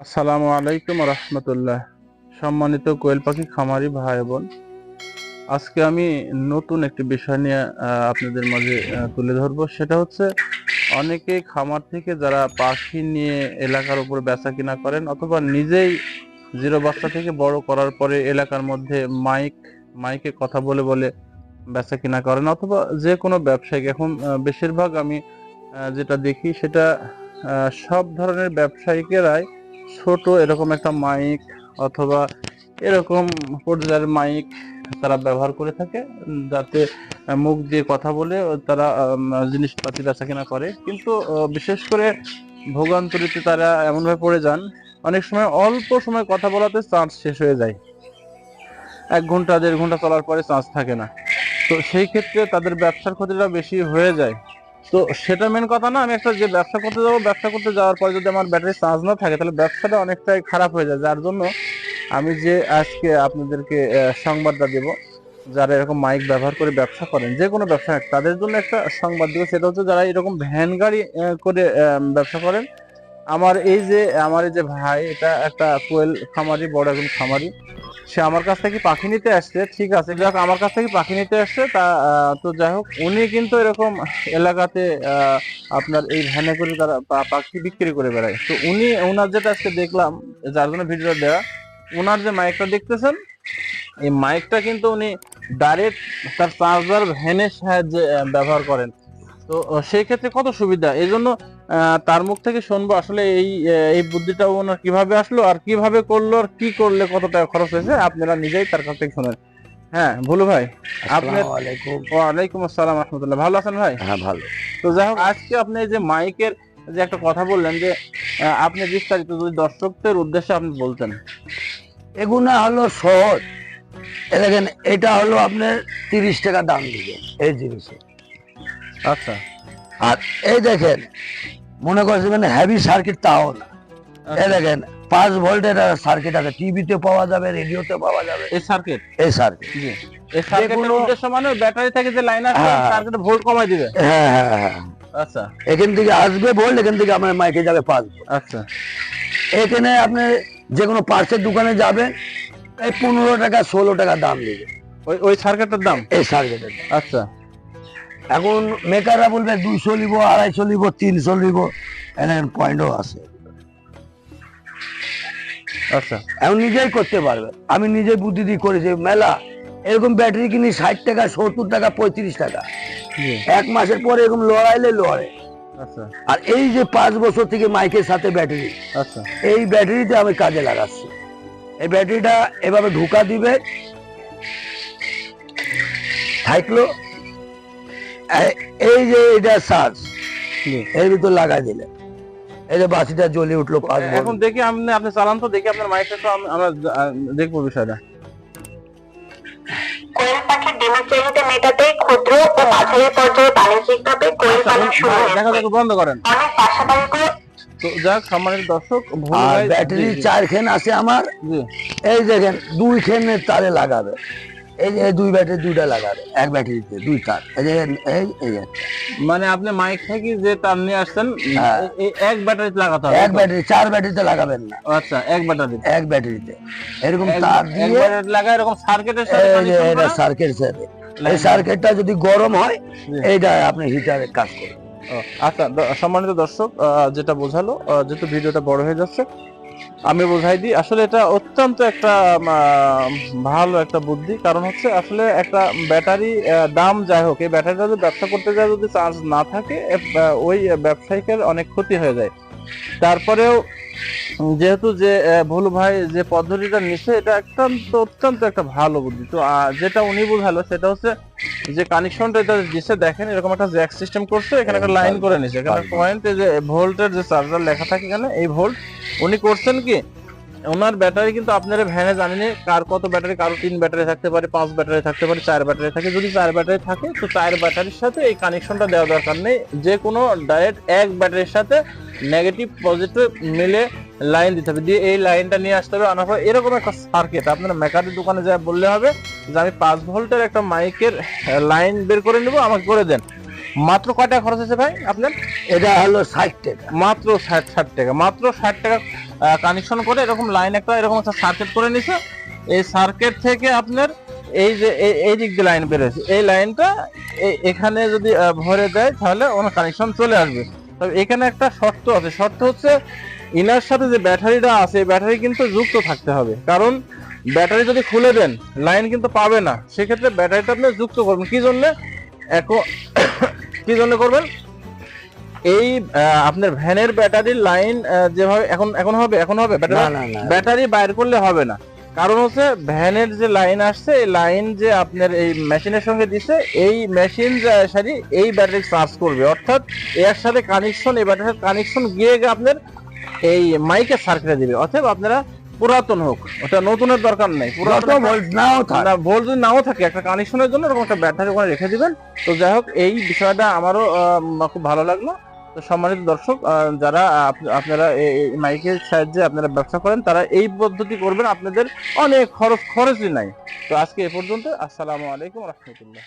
আসসালামু আলাইকুম রহমতুল্লাহ। সম্মানিত কোয়েল পাখি খামারি ভাই বোন, আজকে আমি নতুন একটি বিষয় নিয়ে আপনাদের মাঝে তুলে ধরবো। সেটা হচ্ছে অনেকে খামার থেকে যারা পাখি নিয়ে এলাকার উপর বেচা কিনা করেন অথবা নিজেই জিরো বাচ্চা থেকে বড় করার পরে এলাকার মধ্যে মাইক, মাইকে কথা বলে বলে বেচা কিনা করেন অথবা যে কোনো ব্যবসায়িক। এখন বেশিরভাগ আমি যেটা দেখি সেটা সব ধরনের ব্যবসায়িকেরাই ছোট এরকম একটা মাইক অথবা এরকম পর্যায়ের মাইক তারা ব্যবহার করে থাকে, যাতে মুখ দিয়ে কথা বলে তারা জিনিসপাতি বেচা কেনা করে। কিন্তু বিশেষ করে ভোগান্তরিতে তারা এমনভাবে পড়ে যান, অনেক সময় অল্প সময় কথা বলাতে চান্স শেষ হয়ে যায়। এক ঘণ্টা, দেড় ঘণ্টা চলার পরে চান্স থাকে না। তো সেই ক্ষেত্রে তাদের ব্যবসার ক্ষতিটা বেশি হয়ে যায়। তো সেটা মেন কথা না, আমি একটা যে ব্যবসা করতে যাব, ব্যবসা করতে যাওয়ার পরে যদি আমার ব্যাটারি চার্জ না থাকে, তাহলে ব্যবসাটা অনেকটাই খারাপ হয়ে যায়। যার জন্য আমি যে আজকে আপনাদেরকে সংবাদটা দেব, যারা এরকম মাইক ব্যবহার করে ব্যবসা করেন, যে কোনো ব্যবসা তাদের জন্য একটা সংবাদ দেবো। সেটা হচ্ছে যারা এরকম ভ্যান গাড়ি করে ব্যবসা করেন, আমার এই যে, আমার এই যে ভাই, এটা একটা কোয়েল খামারি, বড় একজন খামারি। সে আমার কাছ থেকে পাখি নিতে আসছে, ঠিক আছে। যাক, আমার কাছ থেকে পাখি নিতে আসছে, তা তো যাই হোক, উনি কিন্তু এরকম এলাকাতে আপনার এই ভ্যানে করে তারা পাখি বিক্রি করে বেড়ায়। তো উনি ওনার যেটা আজকে দেখলাম, যার জন্য ভিডিও দেওয়া ওনার যে মাইকটা দেখতেছেন, এই মাইকটা কিন্তু উনি ডাইরেক্ট তার চার্জার ভ্যানের সাহায্যে ব্যবহার করেন। তো সেই ক্ষেত্রে কত সুবিধা? এই জন্য তার মুখ থেকে শুনব আসলে এই এই বুদ্ধিটা ওনার কীভাবে আসলো আর কীভাবে করল আর কি করলে কত টাকা খরচ হয়েছে আপনারা নিজেই তার কাছ থেকে শোনেন। হ্যাঁ ভুলু ভাই ওয়ালাইকুম আসসালাম রহমতুল্লাহ ভালো আছেন ভাই? হ্যাঁ ভালো। তো যাই হোক আজকে আপনি যে মাইকের যে একটা কথা বললেন যে আপনি বিস্তারিত যদি দর্শকদের উদ্দেশ্যে আপনি বলতেন। এগুলো হলো সহজ। দেখেন এটা হলো আপনার তিরিশ টাকা দাম দিবে এই জিনিসে। আচ্ছা। আর এই দেখেন মনে করছেন হেভি সার্কিট তাও না। এই দেখেন পাঁচ ভোল্টের সার্কিট আছে টিভিতে পাওয়া যাবে রেডিওতে পাওয়া যাবে। এই সার্কিট এই সার্কিট এই সার্কিটের উদ্দেশ্য মানে ব্যাটারি থেকে যে লাইন আছে। সার্কিটে ভোল্ট কমাই দিবে? হ্যাঁ হ্যাঁ হ্যাঁ। আচ্ছা। এখান থেকে আসবে ভোল্ট এখান থেকে আমার মাইকে যাবে পাঁচ আচ্ছা। এখানে আপনি যে কোনো পার্সের দোকানে যাবেন এই পনেরো টাকা ষোলো টাকা দাম দিবে। ওই ওই সার্কিটের দাম? এই সার্কিটের আচ্ছা। এখন মেকাররা বলবে দুইশো নিব আড়াইশো নিব তিনশো নিব এরকম পয়েন্টও আছে। আচ্ছা। এখন নিজেই করতে পারবে। আমি নিজে বুদ্ধি দিয়ে করেছি মেলা এরকম ব্যাটারি কিনি ষাট টাকা সত্তর টাকা পঁয়ত্রিশ টাকা। এক মাসের পরে এরকম লড়াইলে লড়ে। আচ্ছা। আর এই যে পাঁচ বছর থেকে মাইকের সাথে ব্যাটারি আচ্ছা। এই ব্যাটারিতে আমি কাজে লাগাচ্ছি। এই ব্যাটারিটা এভাবে ঢুকা দিবে থাকল। এই যে এটা এর ভিতর লাগাই দিলে এই যে বাসিটা জ্বলে উঠল পাঁচ এখন দেখি আপনি আপনি চালান তো দেখি আপনার মাইকটা তো আমরা দেখব বিষয়টা। কোয়েল পাখির ডিমের চাহিদা মেটাতে ক্ষুদ্র ও মাঝারি পর্যায়ে বাণিজ্যিকভাবে কোয়েল আচ্ছা, পালন শুরু দেখা যাক বন্ধ করেন। অনেক বাসাবাড়ি করে তো যাক সম্মানিত দর্শক ভুল আর ভাই- ব্যাটারি জি, জি, চার খেন আছে আমার। এই দেখেন দুই খেনের তারে লাগাবে। এই যে দুই ব্যাটারি দুইটা লাগাবে এক ব্যাটারিতে দুই তার এই যে এই এই মানে আপনি মাইক থেকে যে তার নিয়ে আসছেন হ্যাঁ। এক ব্যাটারিতে লাগাতে হবে এক ব্যাটারি চার ব্যাটারিতে লাগাবেন না। আচ্ছা এক এক ব্যাটারিতে এরকম তার দিয়ে ব্যাটারি লাগায় এরকম সার্কিটের সাথে এটা সার্কিট সাথে এই সার্কিটটা যদি গরম হয় এইটা আপনি হিটারে কাজ করবেন। আচ্ছা সম্মানিত দর্শক যেটা বোঝালো যেহেতু ভিডিওটা বড় হয়ে যাচ্ছে আমি বোঝাই দিই। আসলে এটা অত্যন্ত একটা ভালো একটা বুদ্ধি। কারণ হচ্ছে আসলে একটা ব্যাটারি দাম যাই হোক, এই ব্যাটারিটা যদি ব্যবসা করতে যায় যদি চার্জ না থাকে ওই ব্যবসায়িকের অনেক ক্ষতি হয়ে যায়। তারপরেও যেহেতু যে ভুল ভাই যে পদ্ধতিটা নিছে এটা অত্যন্ত অত্যন্ত একটা ভালো বুদ্ধি। তো যেটা উনি বোঝালো সেটা হচ্ছে যে কানেকশনটা এটা দিছে দেখেন এরকম একটা জ্যাক সিস্টেম করছে এখানে একটা লাইন করে নিছে। এখানে পয়েন্ট যে ভোল্টের যে চার্জার লেখা থাকে এখানে এই ভোল্ট উনি করছেন কি ওনার ব্যাটারি কিন্তু আপনারা ভ্যানে জানেনি কার কত ব্যাটারি, কারও তিন ব্যাটারি থাকতে পারে, পাঁচ ব্যাটারি থাকতে পারে, চার ব্যাটারি থাকে। যদি চার ব্যাটারি থাকে, তো চার ব্যাটারির সাথে এই কানেকশনটা দেওয়া দরকার নেই। যে কোনো ডাইরেক্ট এক ব্যাটারির সাথে নেগেটিভ পজিটিভ মিলে লাইন দিতে হবে। দিয়ে এই লাইনটা নিয়ে আসতে হবে। আনার পর এরকম একটা সার্কিট আপনারা মেকারের দোকানে যা বললে হবে যে আমি পাঁচ ভোল্টের একটা মাইকের লাইন বের করে নেব, আমাকে করে দেন। মাত্র কয় টাকা খরচ হয়েছে ভাই আপনার? এটা হলো ষাট টাকা। মাত্র ষাট ষাট টাকা। মাত্র ষাট টাকা কানেকশন করে এরকম লাইন একটা এরকম একটা সার্কিট করে নিছে। এই সার্কিট থেকে আপনার এই যে এই- দিক দিয়ে লাইন বেরোচ্ছে এই লাইনটা এখানে যদি ভরে দেয় তাহলে ওনার কানেকশন চলে আসবে। তবে এখানে একটা শর্ত আছে। শর্ত হচ্ছে ইনার সাথে যে ব্যাটারিটা আছে এই ব্যাটারি কিন্তু যুক্ত থাকতে হবে। কারণ ব্যাটারি যদি খুলে দেন লাইন কিন্তু পাবে না। সেক্ষেত্রে ব্যাটারিটা আপনি যুক্ত করবেন। কি জন্য? এখন কি জন্য করবেন? এই আপনার ভ্যানের ব্যাটারির লাইন যেভাবে এখন এখন হবে এখন হবে? ব্যাটারি বাইর করলে হবে না। কারণ হচ্ছে ভ্যানের যে লাইন আসছে এই লাইন যে আপনার এই মেশিনের সঙ্গে দিছে এই মেশিন সারি এই ব্যাটারি চার্জ করবে। অর্থাৎ এর সাথে কানেকশন এই ব্যাটারির কানেকশন গিয়ে আপনার এই মাইকে সার্কিটে দিবে। অতএব আপনারা পুরাতন হোক ওটা নতুনের দরকার নেই পুরাতন ভোল্ট নাও থাক। না ভোল্ট যদি নাও থাকে একটা কানেকশনের জন্য এরকম একটা ব্যাটারি ওখানে রেখে দিবেন। তো যাই হোক এই বিষয়টা আমারও খুব ভালো লাগল। তো সম্মানিত দর্শক যারা আপনারা মাইকের সাহায্যে আপনারা ব্যবসা করেন তারা এই পদ্ধতি করবেন আপনাদের অনেক খরচ খরচই নাই। তো আজকে এ পর্যন্ত আসসালামু আলাইকুম রহমতুল্লাহ।